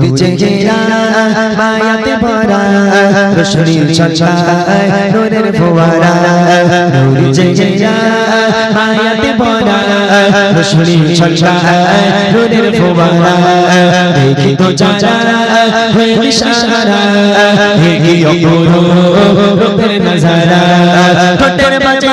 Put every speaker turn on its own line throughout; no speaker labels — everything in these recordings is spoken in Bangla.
নূর চেহারা মায়াতে ভরা, রোশনি ছলছায় নূরের ফোয়ারা। নূর চেহারা মায়াতে ভরা, রোশনি ছলছায় নূরের ফোয়ারা। দেখি তো চাচা হয়ে ইশারা হেগি অপূর্ব রূপের নজারা। ঠোঁটের মাঝে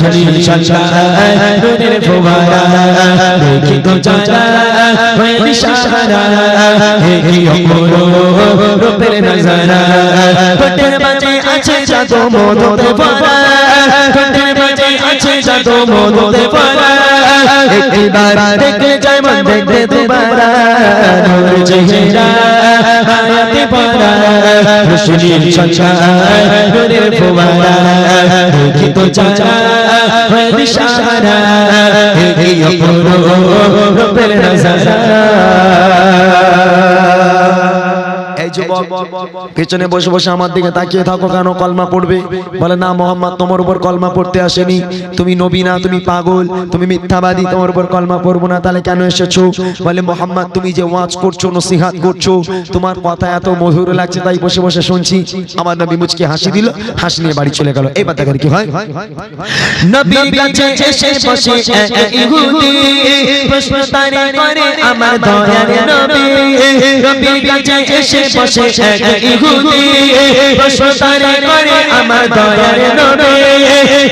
রোশনি ছলছায় নূরের ফোয়ারা দেখি তো চাচা হয়ে ইশারা হেগি অপূর্ব রূপের নজারা। ঠোঁটের মাঝে আছে জাদু মধুতে ভরা ঠোঁটের মাঝে আছে জাদু মধুতে ভরা একটিবার দেখলে চাই মন দেখতে দুবার নূর চেহারা মায়াতে ভরা। রোশনি ছলছায় নূরের ফোয়ারা দেখি তো চাচা হয়ে ইশারা পুরো রূপের নজারা এই যুবক পেছনে বসে বসে আমার দিকে তাকিয়ে থাকো কেন? কলমা পড়বে। বলে না মোহাম্মদ তোমার উপর কলমা পড়তে আসেনি। তুমি নবী না তুমি পাগল। তুমি মিথ্যাবাদী তোমার উপর কলমা পড়ব না। তাহলে কেন এসেছ? বলে মোহাম্মদ তুমি যে ওয়াজ করছ নসিহাত করছ তোমার কথা এত মধুর লাগছে তাই বসে বসে শুনছি। আমার নবী মুচকে হাসি দিল হাসি নিয়ে বাড়ি চলে গেল। এবার দেখেন কি হয়। নবী কাছে এসে বসে ইহুদি প্রশ্ন তারে করে আমার দয়ার নবী। নবী। কাছে এসে বসে এক ইহুদি প্রশ্ন তারে করে আমার দয়ার নবী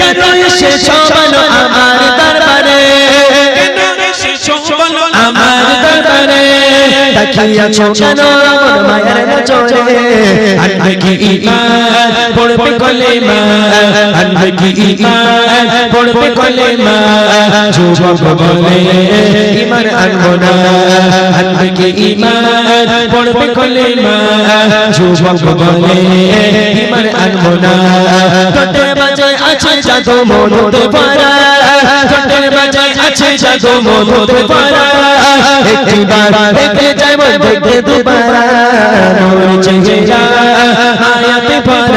কেন আমার দরবারে? আমার দরবারে? তাকিয়াছো কেন আমার মায়ের নজরে? আনবে কি ঈমান পড়বে কলেমা আনবে কি পড়বে কলেমা, যুবক বলে ঈমান আনব না, আনবে কি ঈমান পড়বে কলেমা, যুবক বলে ঈমান আনব না। ঠোঁটের মাঝে আছে জাদু মনোতে ভরা ঠোঁটের মাঝে আছে জাদু মনোতে ভরা একটিবার দেখতে যাই মন দেখতে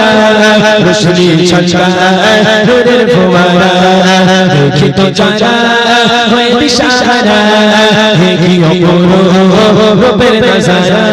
আয়াতে রোশনি ছলছায় নূরের ফোয়ারা দেখি তো চাচা হয়ে ইশারা হেগি অপূর্ব রূপের নজারা।